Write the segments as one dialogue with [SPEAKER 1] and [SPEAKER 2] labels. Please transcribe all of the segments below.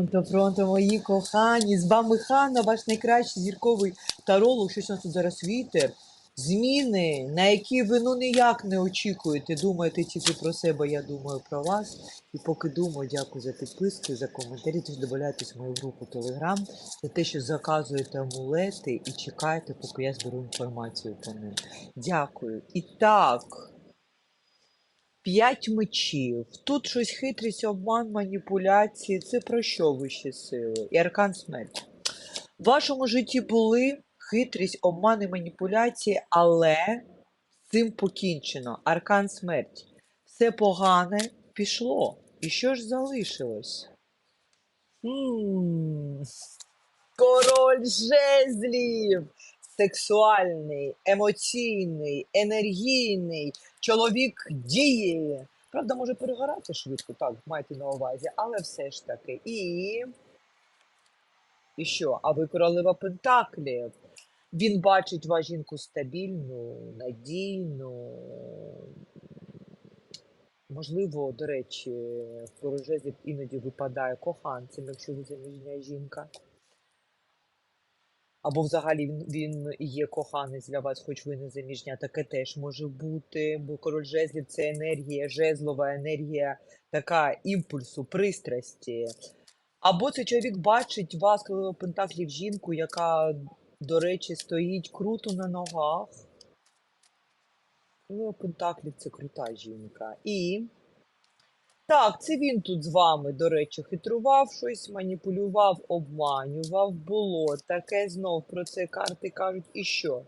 [SPEAKER 1] Пронто, пронто, мої кохані. З вами Ханна, ваш найкращий зірковий таролог. Щось у нас тут зараз вітер. Зміни, на які ви ну ніяк не очікуєте. Думаєте тільки про себе, я думаю про вас. І поки думаю, дякую за підписку, за коментарі. Тож додавайтесь в мою групу Телеграм, за те, що заказуєте амулети і чекаєте, поки я зберу інформацію по ним. Дякую. І так. П'ять мечів. Тут щось хитрість, обман, маніпуляції. Це про що вищі сили? І аркан смерті. В вашому житті були хитрість, обман і маніпуляції, але цим покінчено. Аркан смерті. Все погане пішло. І що ж залишилось? М, Король жезлів! Сексуальний, емоційний, енергійний, чоловік діє. Правда, може перегорати швидко, так, майте на увазі, але все ж таки. І. І що? А ви королева Пентаклів. Він бачить вас жінку стабільну, надійну. Можливо, до речі, в порожезі іноді випадає коханцем, якщо ви заміжня жінка. Або взагалі він, він є коханець для вас, хоч ви не заміжня, таке теж може бути. Бо король жезлів це енергія, жезлова енергія така імпульсу, пристрасті. Або цей чоловік бачить вас, коли Пентаклів жінку, яка, до речі, стоїть круто на ногах. Ну, Пентаклів це крута жінка. І. Так, це він тут з вами, до речі, хитрував щось, маніпулював, обманював, було таке знов про це карти кажуть, і що?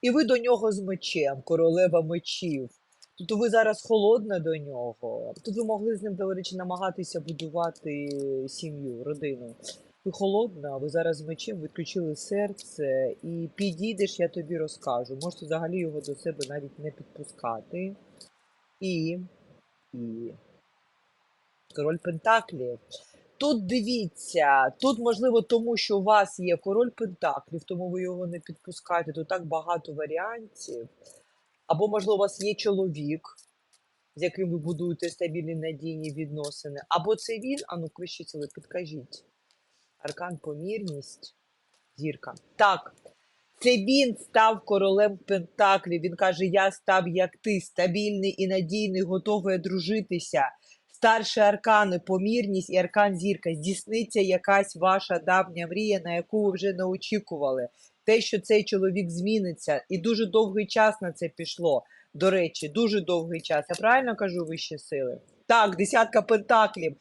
[SPEAKER 1] І ви до нього з мечем, королева мечів. Тобто ви зараз холодна до нього. Тут ви могли з ним, до речі, намагатися будувати сім'ю, родину. Ви холодна, ви зараз з мечем відключили серце і підійдеш, я тобі розкажу. Можете взагалі його до себе навіть не підпускати. І. І. Король Пентаклів. Тут дивіться, тут можливо тому, що у вас є король Пентаклів, тому ви його не підпускаєте. Тут так багато варіантів. Або, можливо, у вас є чоловік, з яким ви будуєте стабільні надійні відносини. Або це він, а ну сили, підкажіть. Аркан помірність, зірка. Так, це він став королем Пентаклів. Він каже: Я став як ти, стабільний і надійний, готовий одружитися. Старші аркани, помірність і аркан зірка. Здійсниться якась ваша давня мрія, на яку ви вже не очікували. Те, що цей чоловік зміниться, і дуже довгий час на це пішло. До речі, дуже довгий час. Я правильно кажу вищі сили? Так, десятка пентаклів.